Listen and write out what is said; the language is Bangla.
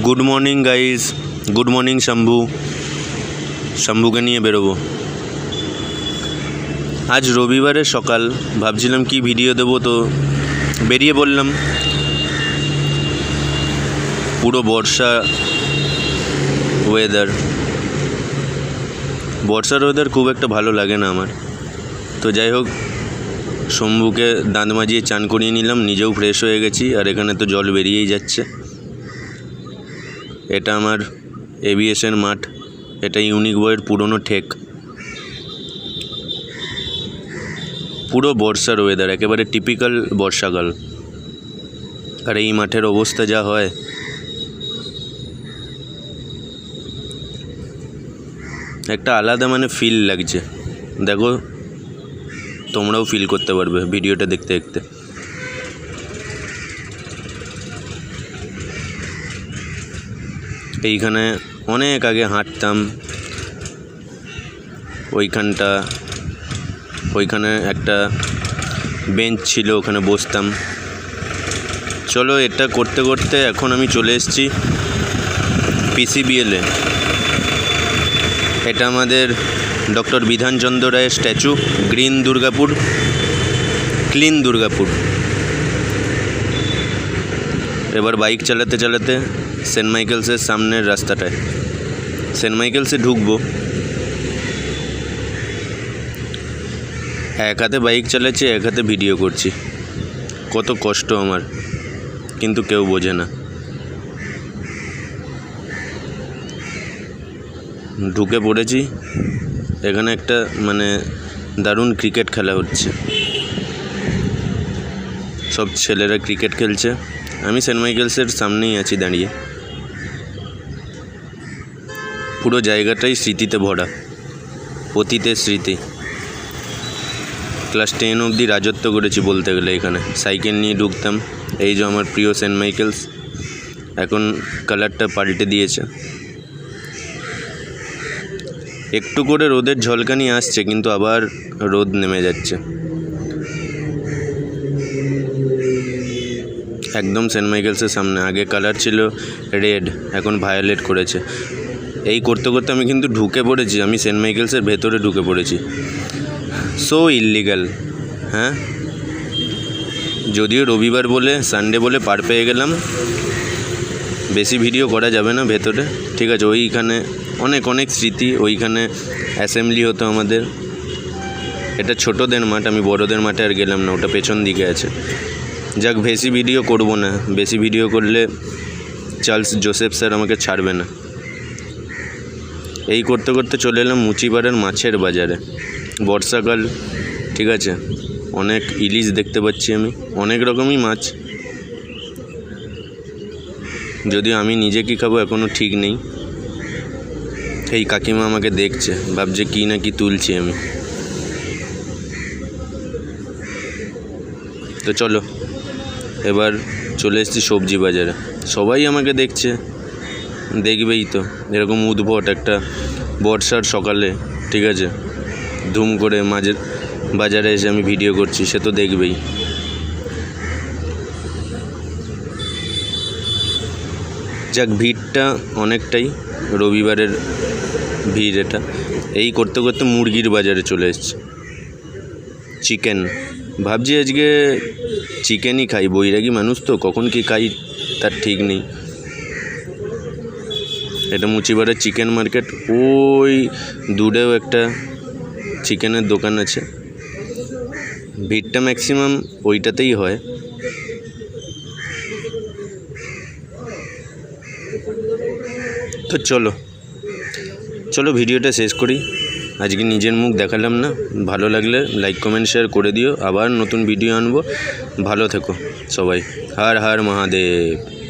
Good morning guys good morning Shambhu শম্ভুকে নিয়ে বেরোবো। আজ রবিবারের সকাল। ভাবছিলাম কি ভিডিও দেবো তো বেরিয়ে পড়লাম। পুরো বর্ষা ওয়েদার বর্ষার ওয়েদার খুব একটা ভালো লাগে না আমার। তো যাই হোক, শম্ভুকে দাঁত মাজিয়ে চান করিয়ে নিলাম। নিজেও ফ্রেশ হয়ে গেছি আর এখানে তো জল বেরিয়েই যাচ্ছে। এটা আমার এভিয়েশন মাঠ। এটা ইউনিক বইয়ের পুরনো ঠেক। পুরো বর্ষার ওয়েদার একেবারে টিপিক্যাল বর্ষাকাল। আর এই মাঠের অবস্থা যা হয়। একটা আলাদা মানে ফিল লাগছে। দেখো, তোমরাও ফিল করতে পারবে ভিডিওটা দেখতে দেখতে। এইখানে অনেক আগে হাঁটতাম। ওইখানটা, ওইখানে একটা বেঞ্চ ছিল, ওখানে বসতাম। চলো এটা করতে করতে এখন আমি চলে এসেছি পিসিবিএলে এটা আমাদের ডক্টর বিধানচন্দ্র রায়ের statue, green Durgapur, clean Durgapur. এবার বাইক চালাতে চালাতে সেন্ট মাইকেলসের সামনের রাস্তাটায়। সেন্ট মাইকেলসে ঢুকবো। এক হাতে বাইক চালাচ্ছি, এক হাতে ভিডিও করছি। কত কষ্ট আমার, কিন্তু কেউ বোঝে না। ঢুকে পড়েছি। এখানে একটা মানে দারুণ ক্রিকেট খেলা হচ্ছে। সব ছেলেরা ক্রিকেট খেলছে। আমি সেন্ট মাইকেলসের সামনেই আছি, দাঁড়িয়ে। পুরো জায়গাটাই স্মৃতিতে ভরা, অতীতের স্মৃতি। ক্লাস টেন অবধি রাজত্ব করেছি বলতে গেলে এখানে। সাইকেল নিয়ে ঢুকতাম, এই যে আমার প্রিয় সেন্ট মাইকেলস, এখন কালারটা পাল্টে দিয়েছে। একটু করে রোদের ঝলকানি আসছে, কিন্তু আবার রোদ নেমে যাচ্ছে। একদম সেন্ট মাইকেলসের সামনে। আগে কালার ছিল রেড এখন ভায়োলেট করেছে। এই করতে করতে আমি কিন্তু ঢুকে পড়েছি, আমি সেন্ট মাইকেলসের ভেতরে ঢুকে পড়েছি। সো ইললিগাল হ্যাঁ? যদিও রবিবার বলে সানডে বলে পার পেয়ে গেলাম। বেশি ভিডিও করা যাবে না ভেতরে। ঠিক আছে, ওইখানে অনেক অনেক স্মৃতি, ওইখানে অ্যাসেম্বলি হতো আমাদের। এটা ছোটোদের মাঠ, আমি বড়োদের মাঠে আর গেলাম না, ওটা পেছন দিকে আছে। যাক, বেশি ভিডিও করব না। বেশি ভিডিও করলে চার্লস জোসেফ স্যার আমাকে ছাড়বে না। এই করতে করতে চলে এলাম মুচিপাড়ার মাছের বাজারে। বর্ষাকাল, ঠিক আছে? অনেক ইলিশ দেখতে পাচ্ছি আমি। অনেক রকমই মাছ। যদিও আমি নিজে কী খাব এখনও ঠিক নেই। এই কাকিমা আমাকে দেখছে, ভাবছে কী না কি তুলছি আমি। তো চলো এবার চলে এসেছি সবজি বাজারে। সবাই আমাকে দেখছে, দেখবেই তো। এরকম উদ্ভট একটা বর্ষার সকালে, ঠিক আছে? ধুম করে মাঝের বাজারে এসে আমি ভিডিও করছি, সে তো দেখবেই। যাক, ভিড়টা অনেকটাই রবিবারের ভিড় এটা। এই করতে করতে মুরগির বাজারে চলে এসছে। চিকেন। ভাবছি আজকে চিকেনই খাই, বৈরাগী মানুষ তো, কখন কি খাই তার ঠিক নেই। এটা মুচিপাড়ার চিকেন মার্কেট, ওই দূরেও একটা চিকেনের দোকান আছে। ভিড়টা ম্যাক্সিমাম ওইটাতেই হয়। তো চলো চলো ভিডিওটা শেষ করি। আজকে নিজের মুখ দেখালাম না। ভালো লাগলে লাইক কমেন্ট শেয়ার করে দিও। আবার নতুন ভিডিও আনব। ভালো থেকো সবাই। হার হার মহাদেব।